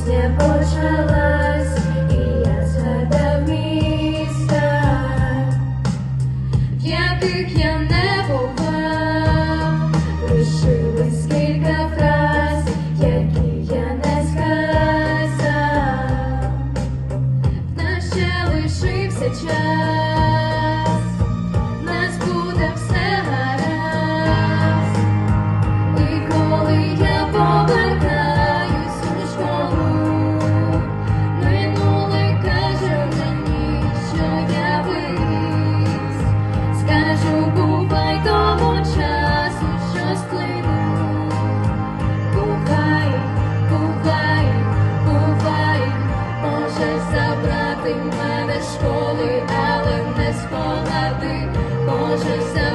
пісня почалась, і я згадав міста, в яких я не бував, лишились кілька фраз, які я не сказав. Ще лишився час, школи, але не з палати. може забрати